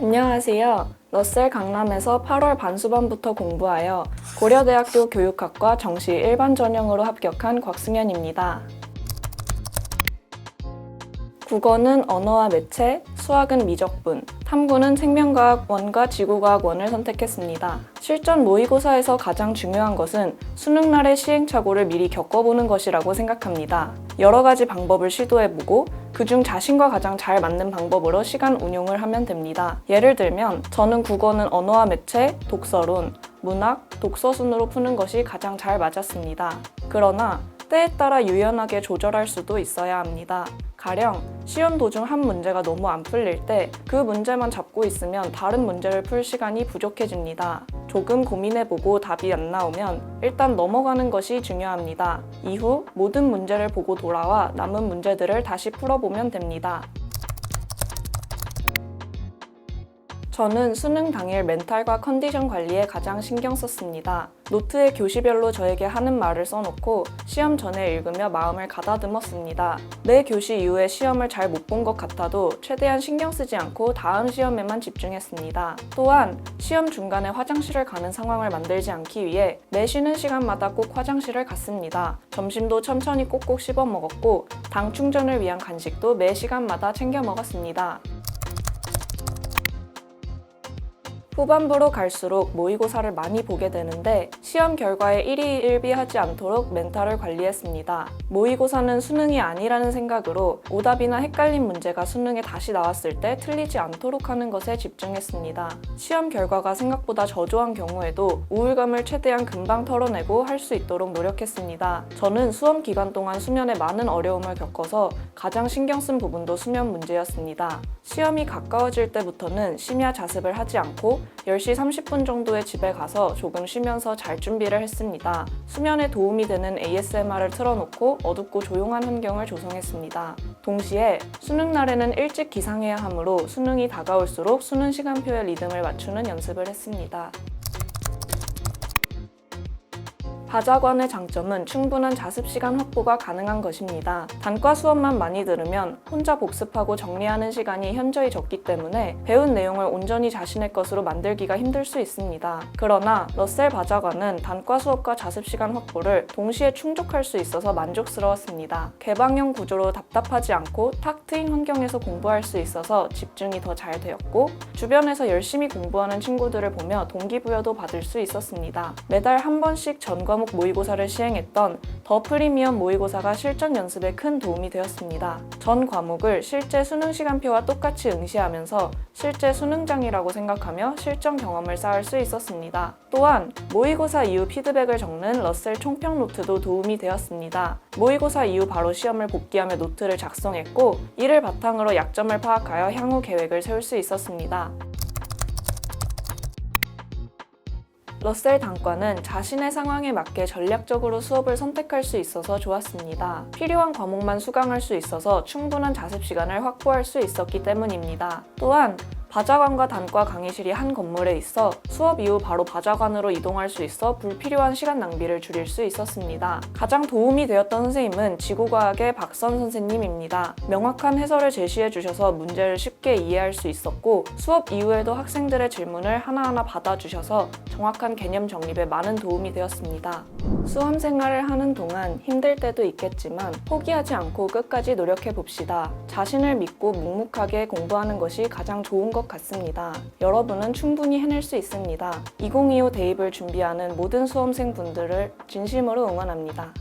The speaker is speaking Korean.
안녕하세요. 러셀 강남에서 8월 반수반부터 공부하여 고려대학교 교육학과 정시 일반 전형으로 합격한 곽승현입니다. 국어는 언어와 매체, 수학은 미적분, 탐구는 생명과학 원과 지구과학 원을 선택했습니다. 실전 모의고사에서 가장 중요한 것은 수능날의 시행착오를 미리 겪어보는 것이라고 생각합니다. 여러 가지 방법을 시도해보고 그중 자신과 가장 잘 맞는 방법으로 시간 운용을 하면 됩니다. 예를 들면 저는 국어는 언어와 매체, 독서론, 문학, 독서 순으로 푸는 것이 가장 잘 맞았습니다. 그러나 때에 따라 유연하게 조절할 수도 있어야 합니다. 가령 시험 도중 한 문제가 너무 안 풀릴 때 그 문제만 잡고 있으면 다른 문제를 풀 시간이 부족해집니다. 조금 고민해보고 답이 안 나오면 일단 넘어가는 것이 중요합니다. 이후 모든 문제를 보고 돌아와 남은 문제들을 다시 풀어보면 됩니다. 저는 수능 당일 멘탈과 컨디션 관리에 가장 신경 썼습니다. 노트에 교시별로 저에게 하는 말을 써놓고 시험 전에 읽으며 마음을 가다듬었습니다. 매 교시 이후에 시험을 잘 못 본 것 같아도 최대한 신경 쓰지 않고 다음 시험에만 집중했습니다. 또한 시험 중간에 화장실을 가는 상황을 만들지 않기 위해 매 쉬는 시간마다 꼭 화장실을 갔습니다. 점심도 천천히 꼭꼭 씹어 먹었고 당 충전을 위한 간식도 매 시간마다 챙겨 먹었습니다. 후반부로 갈수록 모의고사를 많이 보게 되는데 시험 결과에 일희일비하지 않도록 멘탈을 관리했습니다. 모의고사는 수능이 아니라는 생각으로 오답이나 헷갈린 문제가 수능에 다시 나왔을 때 틀리지 않도록 하는 것에 집중했습니다. 시험 결과가 생각보다 저조한 경우에도 우울감을 최대한 금방 털어내고 할 수 있도록 노력했습니다. 저는 수험 기간 동안 수면에 많은 어려움을 겪어서 가장 신경 쓴 부분도 수면 문제였습니다. 시험이 가까워질 때부터는 심야 자습을 하지 않고 10시 30분 정도에 집에 가서 조금 쉬면서 잘 준비를 했습니다. 수면에 도움이 되는 ASMR을 틀어놓고 어둡고 조용한 환경을 조성했습니다. 동시에 수능 날에는 일찍 기상해야 하므로 수능이 다가올수록 수능 시간표의 리듬을 맞추는 연습을 했습니다. 바자관의 장점은 충분한 자습 시간 확보가 가능한 것입니다. 단과 수업만 많이 들으면 혼자 복습하고 정리하는 시간이 현저히 적기 때문에 배운 내용을 온전히 자신의 것으로 만들기가 힘들 수 있습니다. 그러나 러셀 바자관은 단과 수업과 자습 시간 확보를 동시에 충족할 수 있어서 만족스러웠습니다. 개방형 구조로 답답하지 않고 탁 트인 환경에서 공부할 수 있어서 집중이 더 잘 되었고 주변에서 열심히 공부하는 친구들을 보며 동기부여도 받을 수 있었습니다. 매달 한 번씩 전 과목 모의고사를 시행했던 더 프리미엄 모의고사가 실전 연습에 큰 도움이 되었습니다. 전 과목을 실제 수능 시간표와 똑같이 응시하면서 실제 수능장이라고 생각하며 실전 경험을 쌓을 수 있었습니다. 또한 모의고사 이후 피드백을 적는 러셀 총평 노트도 도움이 되었습니다. 모의고사 이후 바로 시험을 복귀하며 노트를 작성했고 이를 바탕으로 약점을 파악하여 향후 계획을 세울 수 있었습니다. 러셀 단과는 자신의 상황에 맞게 전략적으로 수업을 선택할 수 있어서 좋았습니다. 필요한 과목만 수강할 수 있어서 충분한 자습 시간을 확보할 수 있었기 때문입니다. 또한 바자관과 단과 강의실이 한 건물에 있어 수업 이후 바로 바자관으로 이동할 수 있어 불필요한 시간 낭비를 줄일 수 있었습니다. 가장 도움이 되었던 선생님은 지구과학의 박선 선생님입니다. 명확한 해설을 제시해 주셔서 문제를 쉽게 이해할 수 있었고 수업 이후에도 학생들의 질문을 하나하나 받아주셔서 정확한 개념 정립에 많은 도움이 되었습니다. 수험 생활을 하는 동안 힘들 때도 있겠지만 포기하지 않고 끝까지 노력해 봅시다. 자신을 믿고 묵묵하게 공부하는 것이 가장 좋은 것 같습니다. 여러분은 충분히 해낼 수 있습니다. 2025 대입을 준비하는 모든 수험생분들을 진심으로 응원합니다.